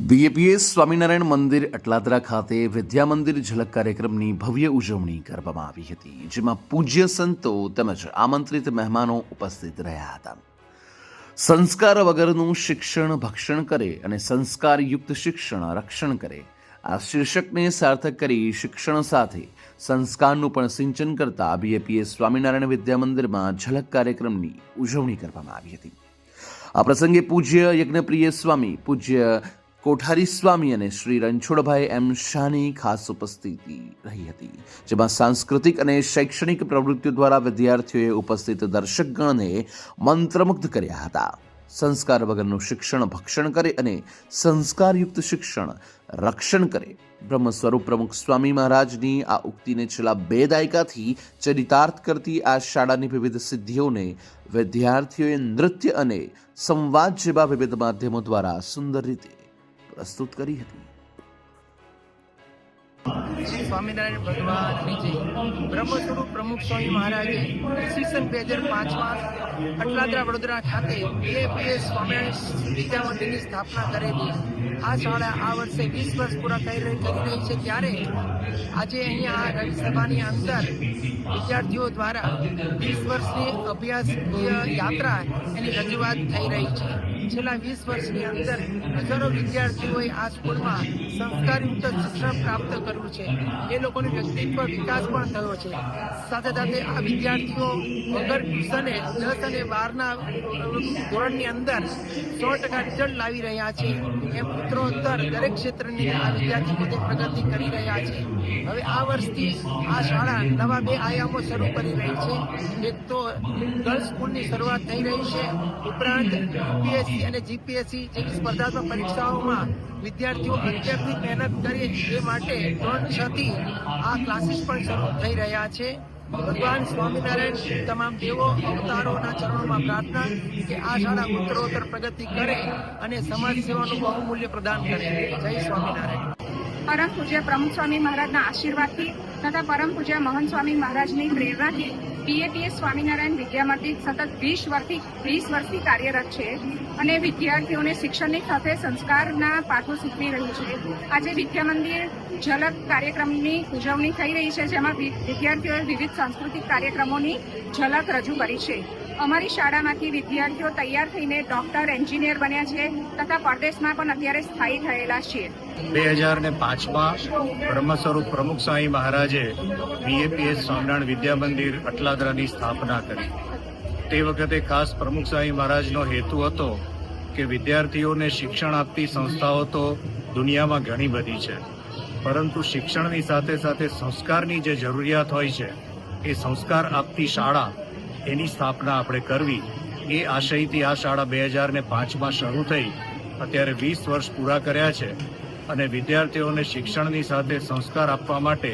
BAPS Swaminarayan મંદિર અટલાદરા ખાતે વિદ્યા મંદિર ઝલક કાર્યક્રમની ભવ્ય ઉજવણી કરવામાં આવી હતી, જેમાં પૂજ્ય સંતો તેમજ આમંત્રિત મહેમાનો ઉપસ્થિત રહ્યા હતા. સંસ્કાર વગરનું શિક્ષણ, ભક્ષણ કરે અને સંસ્કારયુક્ત શિક્ષણ રક્ષણ કરે. આ શીર્ષકને સાર્થક કરી શિક્ષણ સાથે સંસ્કારનું પણ સિંચન કરતા બીએપીએસ સ્વામિનારાયણ વિદ્યા મંદિરમાં ઝલક કાર્યક્રમની ઉજવણી કરવામાં આવી હતી. આ પ્રસંગે પૂજ્ય યજ્ઞપ્રિય સ્વામી, પૂજ્ય કોઠારી સ્વામી અને શ્રી રણછોડભાઈ એમ શાહની ખાસ ઉપસ્થિતિ રહી હતી, જેમાં સાંસ્કૃતિક અને શૈક્ષણિક પ્રવૃત્તિઓ દ્વારા વિદ્યાર્થીઓએ ઉપસ્થિત દર્શકગણને મંત્રમુગ્ધ કર્યા હતા. સંસ્કાર વગરનું શિક્ષણ, ભક્ષણ કરે અને સંસ્કારયુક્ત શિક્ષણ રક્ષણ કરે. બ્રહ્મ સ્વરૂપ પ્રમુખ સ્વામી મહારાજની આ ઉક્તિને છેલ્લા બે દાયકાથી ચરિતાર્થ કરતી આ શાળાની વિવિધ સિદ્ધિઓને વિદ્યાર્થીઓએ નૃત્ય અને સંવાદ જેવા વિવિધ માધ્યમો દ્વારા સુંદર રીતે પ્રસ્તુત કરી હતી શ્રી સ્વામિનારાયણ ભગવાનની જય બ્રહ્મ પ્રમુખ સ્વામી મહારાજે ઈસવીસન બે હજાર પાંચમાં અટલાદરા વડોદરા ખાતે એપીએસ સ્વામિનારાયણ વિદ્યા મંદિરની સ્થાપના કરેલી. આ શાળા આ વર્ષે વીસ વર્ષ પૂરા કરી રહી કરી રહી છે. ત્યારે આજે અહીંયા આ રવિસભાની અંદર વિદ્યાર્થીઓ દ્વારા વીસ વર્ષની અભ્યાસ યાત્રા એની રજૂઆત થઈ રહી છે. છેલ્લા વીસ વર્ષની અંદર હજારો વિદ્યાર્થીઓએ આ સ્કૂલમાં સંસ્કારયુક્ત શિક્ષણ પ્રાપ્ત કર્યું છે. એ લોકોનો વ્યક્તિત્વ વિકાસ પણ થયો છે. સાથે સાથે આ વિદ્યાર્થીઓ વગર ટ્યુશને દસ અને બારના ધોરણની અંદર સો ટકા રિઝલ્ટ લાવી રહ્યા છે. એમ ઉત્તરોત્તર દરેક ક્ષેત્રની આ વિદ્યાર્થી પોતે પ્રગતિ કરી રહ્યા છે. હવે આ વર્ષથી આ શાળા નવા બે આયામો શરૂ કરી રહી છે. એક તો ગર્લ્સ સ્કૂલની શરૂઆત થઈ રહી છે. ઉપરાંત યુપીએસસી અને જીપીએસસી જેવી સ્પર્ધાત્મક પરીક્ષાઓમાં વિદ્યાર્થીઓ અત્યારથી મહેનત કરે એ માટે ત્રણ છ થી આ ક્લાસીસ પણ શરૂ થઈ રહ્યા છે. ભગવાન સ્વામિનારાયણ તમામ દેવો અવતારોના ચરણોમાં પ્રાર્થના કે આ શાળા ઉત્તરોત્તર પ્રગતિ કરે અને સમાજ સેવાનું બહુમૂલ્ય પ્રદાન કરે. જય સ્વામિનારાયણ. પરમ પૂજ્ય પ્રમુખ સ્વામી મહારાજના આશીર્વાદથી તથા પરમ પૂજ્ય મહંત સ્વામી મહારાજની પ્રેરણાથી પીએપીએ સ્વામિનારાયણ વિદ્યામંદિર સતત વીસ વર્ષથી વીસ વર્ષથી કાર્યરત છે અને વિદ્યાર્થીઓને શિક્ષણની સાથે સંસ્કારના પાઠો શીખવી રહ્યું છે. આજે વિદ્યામંદિર ઝલક કાર્યક્રમની ઉજવણી થઈ રહી છે, જેમાં વિદ્યાર્થીઓએ વિવિધ સાંસ્કૃતિક કાર્યક્રમોની ઝલક રજૂ કરી છે. અમારી શાળામાંથી વિદ્યાર્થીઓ તૈયાર થઈને ડોક્ટર, એન્જિનિયર બન્યા છે તથા પરદેશમાં પણ અત્યારે સ્થાયી થયેલા છીએ. બે હજાર ને પાંચમાં બ્રહ્મ સ્વરૂપ પ્રમુખ સ્વામી મહારાજે બીએપીએસ સ્વામિનારાયણ વિદ્યા મંદિર અટલાદરાની સ્થાપના કરી. તે વખતે ખાસ પ્રમુખ સ્વામી મહારાજનો હેતુ હતો કે વિદ્યાર્થીઓને શિક્ષણ આપતી સંસ્થાઓ તો દુનિયામાં ઘણી બધી છે, પરંતુ શિક્ષણની સાથે સાથે સંસ્કારની જે જરૂરિયાત હોય છે, એ સંસ્કાર આપતી શાળા એની સ્થાપના આપણે કરવી. એ આશયથી આ શાળા બે હજાર ને પાંચમાં શરૂ થઈ. અત્યારે વીસ વર્ષ પૂરા કર્યા છે અને વિદ્યાર્થીઓને શિક્ષણની સાથે સંસ્કાર આપવા માટે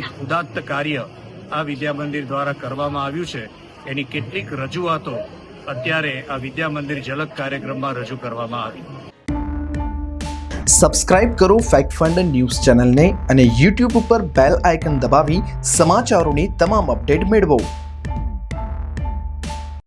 એક ઉદાત્ત કાર્ય આ વિદ્યા મંદિર દ્વારા કરવામાં આવ્યું છે. એની કેટલીક રજૂઆતો અત્યારે આ વિદ્યા મંદિર ઝલક કાર્યક્રમમાં રજૂ કરવામાં આવી. સબસ્ક્રાઇબ કરો ફેક્ટ ફંડ ન્યૂઝ ચેનલને અને યુટ્યુબ ઉપર બેલ આઇકન દબાવી સમાચારોની તમામ અપડેટ મેળવો.